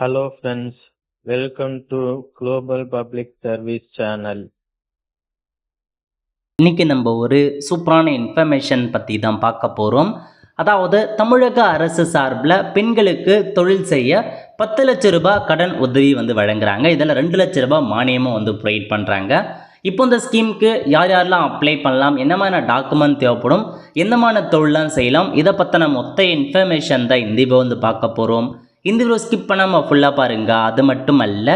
Hello friends, welcome to Global Public Service Channel. இன்னைக்கு நம்ம ஒரு சூப்பரான இன்ஃபர்மேஷன் பற்றி தான் பார்க்க போகிறோம் அதாவது தமிழக அரசு சார்பில் பெண்களுக்கு தொழில் செய்ய பத்து லட்ச ரூபாய் கடன் உதவி வந்து வழங்குறாங்க. இதில் ரெண்டு லட்ச ரூபாய் மானியமும் வந்து ப்ரொவைட் பண்ணுறாங்க இப்போ இந்த ஸ்கீமுக்கு யார் யாரெல்லாம் அப்ளை பண்ணலாம்? என்ன மாதிரி டாக்குமெண்ட் தேவைப்படும்? எந்த மாதிரி தொழிலாம் செய்யலாம்? இதை பற்றின மொத்த இன்ஃபர்மேஷன் தான் இந்த இப்போ வந்து பார்க்க போகிறோம் இந்த வீடியோ ஸ்கிப் பண்ணாமல் ஃபுல்லாக பாருங்கள் அது மட்டும் அல்ல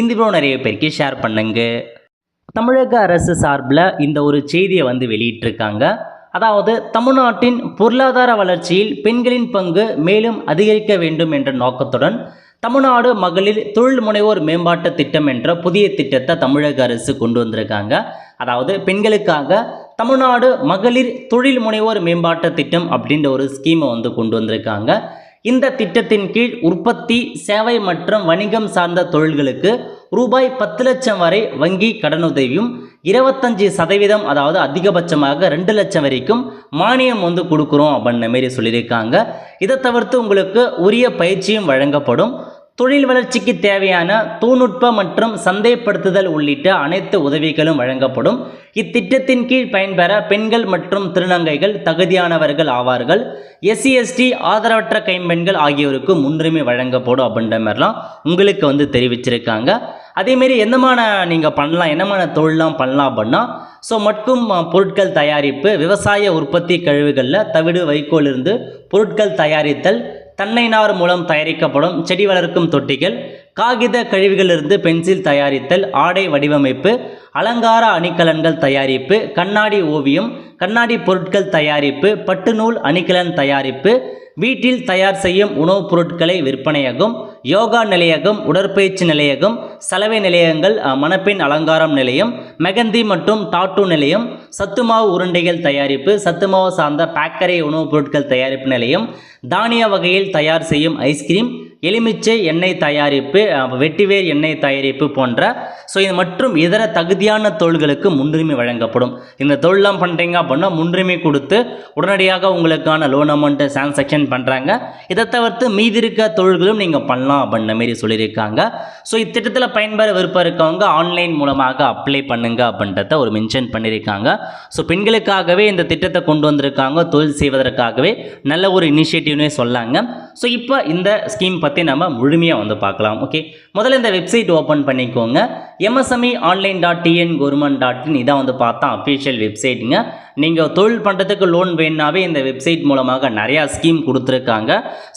இந்த வீடியோ நிறைய பேருக்கு ஷேர் பண்ணுங்க. தமிழக அரசு சார்பில் இந்த ஒரு செய்தியை வந்து வெளியிட்டிருக்காங்க. அதாவது தமிழ்நாட்டின் பொருளாதார வளர்ச்சியில் பெண்களின் பங்கு மேலும் அதிகரிக்க வேண்டும் என்ற நோக்கத்துடன் தமிழ்நாடு மகளிர் தொழில் முனைவோர் மேம்பாட்டு திட்டம் என்ற புதிய திட்டத்தை தமிழக அரசு கொண்டு வந்திருக்காங்க. அதாவது பெண்களுக்காக தமிழ்நாடு மகளிர் தொழில் முனைவோர் மேம்பாட்டு திட்டம் அப்படின்ற ஒரு ஸ்கீமை வந்து கொண்டு வந்திருக்காங்க. இந்த திட்டத்தின் கீழ் உற்பத்தி சேவை மற்றும் வணிகம் சார்ந்த தொழில்களுக்கு ரூபாய் பத்து லட்சம் வரை வங்கி கடனுதவியும் இருபத்தஞ்சி சதவீதம் அதாவது அதிகபட்சமாக ரெண்டு லட்சம் வரைக்கும் மானியம் வந்து கொடுக்குறோம் அப்படின்ன மாரி சொல்லியிருக்காங்க. இதை தவிர்த்து உங்களுக்கு உரிய பயிற்சியும் வழங்கப்படும். தொழில் வளர்ச்சிக்கு தேவையான தொழில்நுட்ப மற்றும் சந்தைப்படுத்துதல் உள்ளிட்ட அனைத்து உதவிகளும் வழங்கப்படும். இத்திட்டத்தின் கீழ் பயன்பெற பெண்கள் மற்றும் திருநங்கைகள் தகுதியானவர்கள் ஆவார்கள். எஸ்சி எஸ்டி ஆதரவற்ற கைம்பெண்கள் ஆகியோருக்கு முன்னுரிமை வழங்கப்படும் அப்படின்ற மாதிரிலாம் உங்களுக்கு வந்து தெரிவிச்சிருக்காங்க. அதேமாரி என்னமான நீங்கள் பண்ணலாம் என்னமான தொழிலாம் பண்ணலாம் அப்படின்னா ஸோ மட்கும் பொருட்கள் தயாரிப்பு விவசாய உற்பத்தி கழிவுகளில் தவிடு வைக்கோலிருந்து பொருட்கள் தயாரித்தல் தென்னை நார் மூலம் தயாரிக்கப்படும் செடி வளர்க்கும் தொட்டிகள் காகித கழிவுகளிலிருந்து பென்சில் தயாரித்தல் ஆடை வடிவமைப்பு அலங்கார அணிகலன்கள் தயாரிப்பு கண்ணாடி ஓவியம் கண்ணாடி பொருட்கள் தயாரிப்பு பட்டு நூல் அணிகலன் தயாரிப்பு வீட்டில் தயார் செய்யும் உணவுப் பொருட்களை விற்பனையகம் யோகா நிலையகம் உடற்பயிற்சி நிலையகம் சலவை நிலையங்கள் மணப்பெண் அலங்காரம் நிலையம் மெகந்தி மற்றும் டாட்டூ நிலையம் சத்துமாவு உருண்டைகள் தயாரிப்பு சத்துமாவு சார்ந்த பேக்கரை உணவுப் பொருட்கள் தயாரிப்பு நிலையம் தானிய வகையில் தயார் செய்யும் ஐஸ்கிரீம் எலுமிச்சை எண்ணெய் தயாரிப்பு வெட்டிவேர் எண்ணெய் தயாரிப்பு போன்ற ஸோ இது மற்றும் இதர தகுதியான தொழில்களுக்கு முன்னுரிமை வழங்கப்படும். இந்த தொழிலாம் பண்ணுறீங்க அப்படின்னா முன்னுரிமை கொடுத்து உடனடியாக உங்களுக்கான லோன் அமௌண்ட்டை சாங்ஷன் பண்ணுறாங்க இதை தவிர்த்து மீதி இருக்க தொழில்களும் நீங்கள் பண்ணலாம் அப்படின்ற மாரி சொல்லியிருக்காங்க. ஸோ இத்திட்டத்தில் பயன்பெற விருப்பம் இருக்கவங்க ஆன்லைன் மூலமாக அப்ளை பண்ணுங்க அப்படின்றத ஒரு மென்ஷன் பண்ணியிருக்காங்க. ஸோ பெண்களுக்காகவே இந்த திட்டத்தை கொண்டு வந்திருக்காங்க. தொழில் செய்வதற்காகவே நல்ல ஒரு இனிஷியேட்டிவ்னே சொல்லாங்க. ஸோ இப்போ இந்த ஸ்கீம் பற்றி நம்ம முழுமையாக வந்து பார்க்கலாம் ஓகே முதல்ல இந்த வெப்சைட் ஓப்பன் பண்ணிக்கோங்க. MSME online dot TN government dot in இதான் வந்து பார்த்தா அஃபிஷியல் வெப்சைட்டுங்க நீங்கள் தொழில் பண்ணுறதுக்கு லோன் வேணுனாவே இந்த வெப்சைட் மூலமாக நிறையா ஸ்கீம் கொடுத்துருக்காங்க.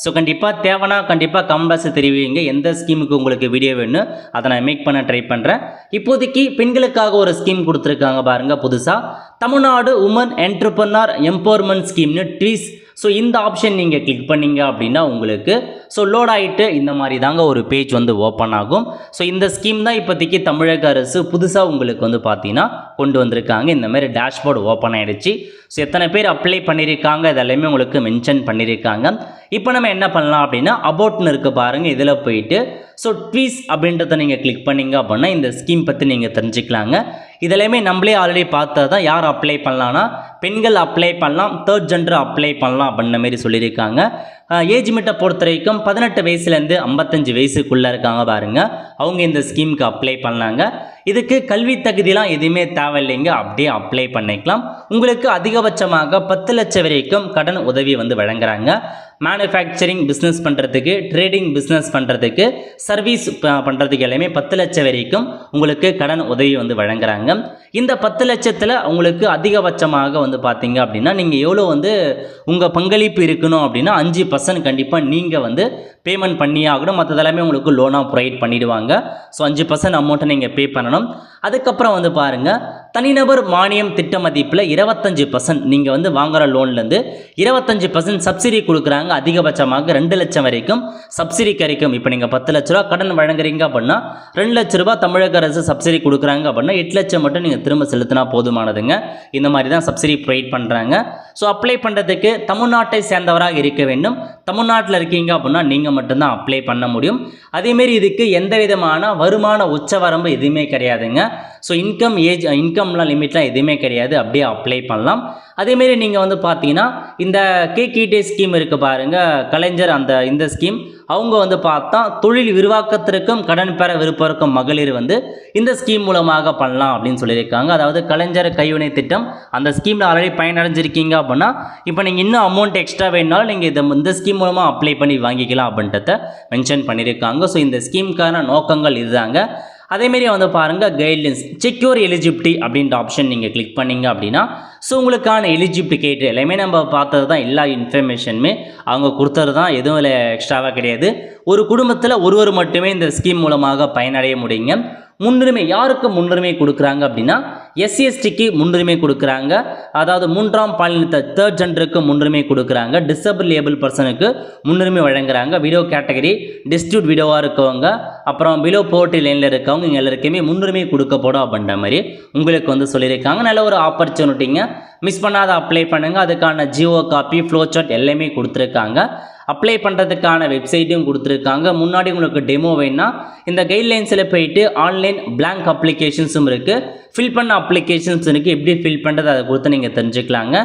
ஸோ கண்டிப்பாக தேவைன்னா கண்டிப்பாக கமெண்ட் தெரிவிங்க. எந்த ஸ்கீமுக்கு உங்களுக்கு வீடியோ வேணும் அதை நான் மேக் பண்ண ட்ரை பண்ணுறேன் இப்போதைக்கு பெண்களுக்காக ஒரு ஸ்கீம் கொடுத்துருக்காங்க பாருங்கள் புதுசாக தமிழ்நாடு உமன் என்டர்பனர் எம்பவர்மெண்ட் ஸ்கீம்னு ட்வீஸ் ஸோ இந்த ஆப்ஷன் நீங்கள் கிளிக் பண்ணீங்க அப்படின்னா உங்களுக்கு ஸோ லோட் ஆகிட்டு இந்த மாதிரி தாங்க ஒரு பேஜ் வந்து ஓப்பன் ஆகும். ஸோ இந்த ஸ்கீம் தான் இப்போதைக்கு தமிழக அரசு புதுசாக உங்களுக்கு வந்து பார்த்தீங்கன்னா கொண்டு வந்திருக்காங்க. இந்த மாதிரி டேஷ்போர்டு ஓப்பன் ஆகிடுச்சு ஸோ எத்தனை பேர் அப்ளை பண்ணியிருக்காங்க இதெல்லாமே உங்களுக்கு மென்ஷன் பண்ணியிருக்காங்க. இப்போ நம்ம என்ன பண்ணலாம் அப்படின்னா அபவுட்னு இருக்குது பாருங்கள் இதில் போயிட்டு ஸோ ட்வீஸ் அப்படின்றத நீங்கள் கிளிக் பண்ணிங்க அப்படின்னா இந்த ஸ்கீம் பற்றி நீங்கள் தெரிஞ்சுக்கலாங்க. இதெல்லாமே நம்மளே ஆல்ரெடி பார்த்தது தான். யார் அப்ளை பண்ணலான்னா பெண்கள் அப்ளை பண்ணலாம் தேர்ட் ஜெண்டர் அப்ளை பண்ணலாம் அப்படின்ன மாரி சொல்லியிருக்காங்க. ஏஜ் மிட்டை பொறுத்த வரைக்கும் பதினெட்டு வயசுலேருந்து ஐம்பத்தஞ்சு வயசுக்குள்ளே இருக்காங்க பாருங்க. அவங்க இந்த ஸ்கீமுக்கு அப்ளை பண்ணாங்க. இதுக்கு கல்வி தகுதிலாம் எதுவுமே தேவையில்லைங்க. அப்படியே அப்ளை பண்ணிக்கலாம். உங்களுக்கு அதிகபட்சமாக பத்து லட்சம் வரைக்கும் கடன் உதவி வந்து வழங்குறாங்க. மேனுஃபேக்சரிங் பிஸ்னஸ் பண்ணுறதுக்கு ட்ரேடிங் பிஸ்னஸ் பண்ணுறதுக்கு சர்வீஸ் பண்ணுறதுக்கு எல்லாமே பத்து லட்சம் வரைக்கும் உங்களுக்கு கடன் உதவி வந்து வழங்குறாங்க. இந்த பத்து லட்சத்தில் உங்களுக்கு அதிகபட்சமாக வந்து பார்த்தீங்க அப்படின்னா நீங்கள் எவ்வளோ வந்து உங்கள் பங்களிப்பு இருக்கணும் அப்படின்னா அஞ்சு பர்சன்ட் கண்டிப்பாக நீங்கள் வந்து பேமெண்ட் பண்ணியாகணும் மற்றதெல்லாமே உங்களுக்கு லோனாக ப்ரொவைட் பண்ணிவிடுவாங்க ஸோ அஞ்சு பர்சன்ட் அமௌண்ட்டை நீங்கள் பே பண்ணணும். அதுக்கப்புறம் வந்து பாருங்கள் தனிநபர் மானியம் திட்ட மதிப்பில் இருபத்தஞ்சு பர்சன்ட் நீங்கள் வந்து வாங்குற லோன்லேருந்து இருபத்தஞ்சு பர்சன்ட் சப்சிடி கொடுக்குறாங்க. அதிகபட்சமாக ரெண்டு லட்சம் வரைக்கும் சப்சிடி கிடைக்கும். இப்போ நீங்கள் பத்து லட்ச ரூபா கடன் வழங்குறீங்க அப்படின்னா ரெண்டு லட்ச ரூபா தமிழக அரசு சப்சிடி கொடுக்குறாங்க அப்படின்னா எட்டு லட்சம் மட்டும் நீங்கள் திரும்ப செலுத்தினா போதுமானதுங்க. இந்த மாதிரி தான் சப்சிடி ப்ரொவைட் பண்ணுறாங்க ஸோ அப்ளை பண்ணுறதுக்கு தமிழ்நாட்டை சேர்ந்தவராக இருக்க வேண்டும். தமிழ்நாட்டில் இருக்கீங்க அப்படின்னா நீங்கள் மட்டும்தான் அப்ளை பண்ண முடியும். அதேமாரி இதுக்கு எந்த விதமான வருமான உச்சவரம்பு எதுவுமே கிடையாதுங்க. ஸோ இன்கம் ஏஜ் இன்கம்லாம் லிமிட்லாம் எதுவுமே கிடையாது. அப்படியே அப்ளை பண்ணலாம். அதேமாரி நீங்கள் வந்து பார்த்தீங்கன்னா இந்த கேகிடே ஸ்கீம் இருக்குது பாருங்கள் கலைஞர் அந்த இந்த ஸ்கீம் அவங்க வந்து பார்த்தா தொழில் விரிவாக்கத்திற்கும் கடன் பெற விருப்பம் இருக்கும் மகளிர் வந்து இந்த ஸ்கீம் மூலமாக பண்ணலாம் அப்படின்னு சொல்லியிருக்காங்க. அதாவது கலைஞர் கைவினை திட்டம் அந்த ஸ்கீமில் ஆல்ரெடி பயனடைஞ்சிருக்கீங்க அப்படின்னா இப்போ நீங்கள் இன்னும் அமௌண்ட் எக்ஸ்ட்ரா வேணுனாலும் நீங்கள் இதை இந்த ஸ்கீம் மூலமாக அப்ளை பண்ணி வாங்கிக்கலாம் அப்படின்றத மென்ஷன் பண்ணியிருக்காங்க. ஸோ இந்த ஸ்கீமுக்கான நோக்கங்கள் இதுதாங்க. அதேமாரி வந்து பாருங்கள் கைட்லைன்ஸ் செக்யூர் எலிஜிபிலிட்டி அப்படின்ற ஆப்ஷன் நீங்கள் கிளிக் பண்ணீங்க அப்படின்னா ஸோ உங்களுக்கான எலிஜிபிலிட்டி கேட்டு எல்லாமே நம்ம பார்த்தது தான் எல்லா இன்ஃபர்மேஷனுமே அவங்க கொடுத்தது தான் எதுவும் இல்லை எக்ஸ்ட்ராவாக கிடையாது. ஒரு குடும்பத்தில் ஒருவர் மட்டுமே இந்த ஸ்கீம் மூலமாக பயனடைய முடியுங்க. முன்னுரிமை யாருக்கு முன்னுரிமை கொடுக்குறாங்க அப்படின்னா எஸ்சிஎஸ்டிக்கு முன்னுரிமை கொடுக்குறாங்க. அதாவது மூன்றாம் பாலினத்தை தேர்ட் ஜெண்டருக்கு முன்னுரிமை கொடுக்குறாங்க. டிசபிள் ஏபிள் பர்சனுக்கு முன்னுரிமை வழங்குறாங்க. விடோ கேட்டகரி டிஸ்ட்ரிபியூட் விடோவாக இருக்கவங்க அப்புறம் பிலோ போர்ட்டி லைனில் இருக்கவங்க இங்கே எல்லாருக்குமே முன்னுரிமை கொடுக்கப்படும் அப்படின்ற மாதிரி உங்களுக்கு வந்து சொல்லியிருக்காங்க. நல்ல ஒரு ஆப்பர்ச்சுனிட்டிங்க மிஸ் பண்ணாத அப்ளை பண்ணுங்கள் அதுக்கான ஜியோ காப்பி ஃப்ளோ சார்ட் எல்லாமே கொடுத்துருக்காங்க. அப்ளை பண்ணுறதுக்கான வெப்சைட்டையும் கொடுத்துருக்காங்க. முன்னாடி உங்களுக்கு டெமோ வேணுன்னா இந்த கைட்லைன்ஸில் போயிட்டு ஆன்லைன் பிளாங்க் அப்ளிகேஷன்ஸும் இருக்குது ஃபில் பண்ண அப்ளிகேஷன்ஸ் இருக்குது எப்படி ஃபில் பண்ணுறது அதை கொடுத்து நீங்கள் தெரிஞ்சுக்கலாங்க.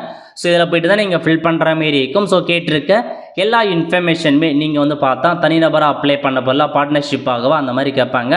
ஸோ இதில் போயிட்டு தான் நீங்கள் ஃபில் பண்ணுற மாரி இருக்கும். ஸோ கேட்டிருக்க எல்லா இன்ஃபர்மேஷனுமே நீங்கள் வந்து பார்த்தா தனிநபராக அப்ளை பண்ண போல பார்ட்னர்ஷிப் ஆகவா அந்த மாதிரி கேட்பாங்க.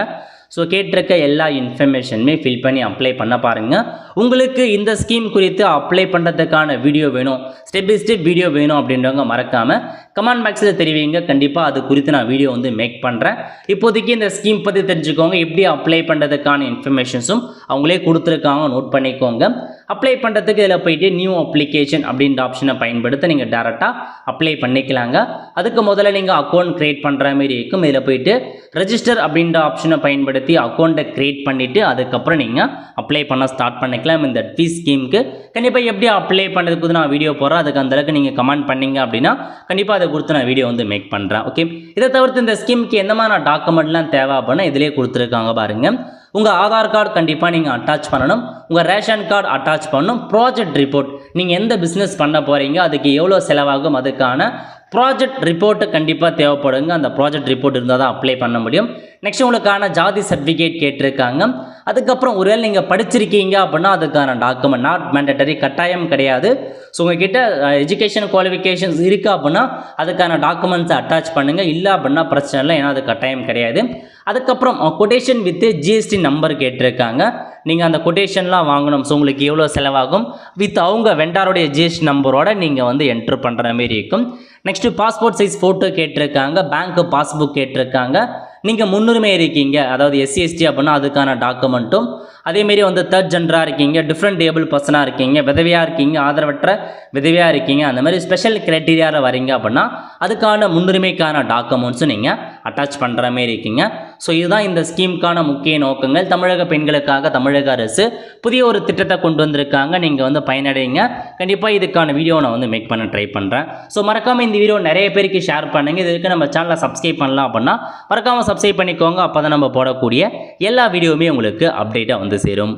ஸோ கேட்டிருக்க எல்லா இன்ஃபர்மேஷனுமே ஃபில் பண்ணி அப்ளை பண்ண பாருங்கள் உங்களுக்கு இந்த ஸ்கீம் குறித்து அப்ளை பண்ணுறதுக்கான வீடியோ வேணும். ஸ்டெப் பை ஸ்டெப் வீடியோ வேணும் அப்படின்றவங்க மறக்காமல் கமெண்ட் பாக்ஸில் தெரிவிங்க. கண்டிப்பாக அது குறித்து நான் வீடியோ வந்து மேக் பண்ணுறேன் இப்போதைக்கு இந்த ஸ்கீம் பற்றி தெரிஞ்சுக்கோங்க. எப்படி அப்ளை பண்ணுறதுக்கான இன்ஃபர்மேஷன்ஸும் அவங்களே கொடுத்துருக்காங்க. நோட் பண்ணிக்கோங்க. அப்ளை பண்ணுறதுக்கு இதில் போயிட்டு நியூ அப்ளிகேஷன் அப்படின்ற ஆப்ஷனை பயன்படுத்த நீங்கள் டேரெக்டாக அப்ளை பண்ணிக்கலாங்க. அதுக்கு முதல்ல நீங்கள் அக்கௌண்ட் க்ரியேட் பண்ணுற மாதிரி இருக்கும். இதில் போயிட்டு ரெஜிஸ்டர் அப்படின்ற ஆப்ஷனை பயன்படுத்தி அக்கௌண்ட்டை க்ரியேட் பண்ணிவிட்டு அதுக்கப்புறம் நீங்கள் அப்ளை பண்ண ஸ்டார்ட் பண்ணிக்கலாம். இந்த ஃபீஸ் ஸ்கீமுக்கு கண்டிப்பாக எப்படி அப்ளை பண்ணுறதுக்கு நான் வீடியோ போடுறேன். அதுக்கு அந்த அளவுக்கு நீங்கள் கமெண்ட் பண்ணீங்க அப்படின்னா கண்டிப்பாக அதை கொடுத்து நான் வீடியோ வந்து மேக் பண்ணுறேன் ஓகே இதை தவிர்த்து இந்த ஸ்கீமுக்கு எந்த மாதிரி டாக்குமெண்ட்லாம் தேவை அப்படின்னா இதிலே கொடுத்துருக்காங்க பாருங்கள் உங்கள் ஆதார் கார்டு கண்டிப்பாக நீங்கள் அட்டாச் பண்ணணும். உங்கள் ரேஷன் கார்டு அட்டாச் பண்ணணும். ப்ராஜெக்ட் ரிப்போர்ட் நீங்கள் எந்த பிஸ்னஸ் பண்ண போகிறீங்க அதுக்கு எவ்வளோ செலவாகும் அதுக்கான ப்ராஜெக்ட் ரிப்போர்ட்டு கண்டிப்பாக தேவைப்படுங்க. அந்த ப்ராஜெக்ட் ரிப்போர்ட் இருந்தால் தான் அப்ளை பண்ண முடியும். நெக்ஸ்ட் உங்களுக்கான ஜாதி சர்டிஃபிகேட் கேட்டிருக்காங்க. அதுக்கப்புறம் ஒருவேளை நீங்கள் படிச்சிருக்கீங்க அப்படின்னா அதுக்கான டாக்குமெண்ட் நாட் மேண்டட்டரி கட்டாயம் கிடையாது. ஸோ உங்ககிட்ட எஜுகேஷன் குவாலிஃபிகேஷன்ஸ் இருக்குது அப்படின்னா அதுக்கான டாக்குமெண்ட்ஸை அட்டாச் பண்ணுங்கள் இல்லை அப்படின்னா பிரச்சனை இல்லை ஏன்னா அது கட்டாயம் கிடையாது. அதுக்கப்புறம் கொட்டேஷன் வித்து ஜிஎஸ்டி நம்பர் கேட்டிருக்காங்க. நீங்கள் அந்த கொட்டேஷன்லாம் வாங்கணும். ஸோ உங்களுக்கு எவ்வளோ செலவாகும்? வித் அவங்க வெண்டாரோடைய ஜிஎஸ்டி நம்பரோட நீங்கள் வந்து என்ட்ரு பண்ணுற மாரி இருக்கும். நெக்ஸ்ட்டு பாஸ்போர்ட் சைஸ் ஃபோட்டோ கேட்டிருக்காங்க. பேங்க்கு பாஸ்புக் கேட்டிருக்காங்க. நீங்கள் முன்னுரிமை இருக்கீங்க. அதாவது எஸ்சி எஸ்டி அப்படின்னா அதுக்கான டாக்குமெண்ட்டும். அதேமாரி வந்து தேர்ட் ஜெண்டராக இருக்கீங்க டிஃப்ரெண்ட் டேபிள் பர்சனாக இருக்கீங்க விதவையாக இருக்கீங்க ஆதரவற்ற விதவையாக இருக்கீங்க அந்த மாதிரி ஸ்பெஷல் க்ரைட்டீரியாவில் வரீங்க அப்படின்னா அதுக்கான முன்னுரிமைக்கான டாக்குமெண்ட்ஸும் நீங்கள் அட்டாச் பண்ணுற மாரி இருக்கீங்க. ஸோ இதுதான் இந்த ஸ்கீமுக்கான முக்கிய நோக்கங்கள். தமிழக பெண்களுக்காக தமிழக அரசு புதிய ஒரு திட்டத்தை கொண்டு வந்திருக்காங்க. நீங்கள் வந்து பயனடைங்க. கண்டிப்பாக இதுக்கான வீடியோ நான் வந்து மேக் பண்ண ட்ரை பண்ணுறேன் ஸோ மறக்காமல் இந்த வீடியோ நிறைய பேருக்கு ஷேர் பண்ணுங்கள் இதுக்கு நம்ம சேனலை சப்ஸ்கிரைப் பண்ணலாம் அப்படின்னா மறக்காமல் சப்ஸ்கிரைப் பண்ணிக்கோங்க. அப்போ தான் நம்ம போடக்கூடிய எல்லா வீடியோவுமே உங்களுக்கு அப்டேட்டாக வந்து சேரும்.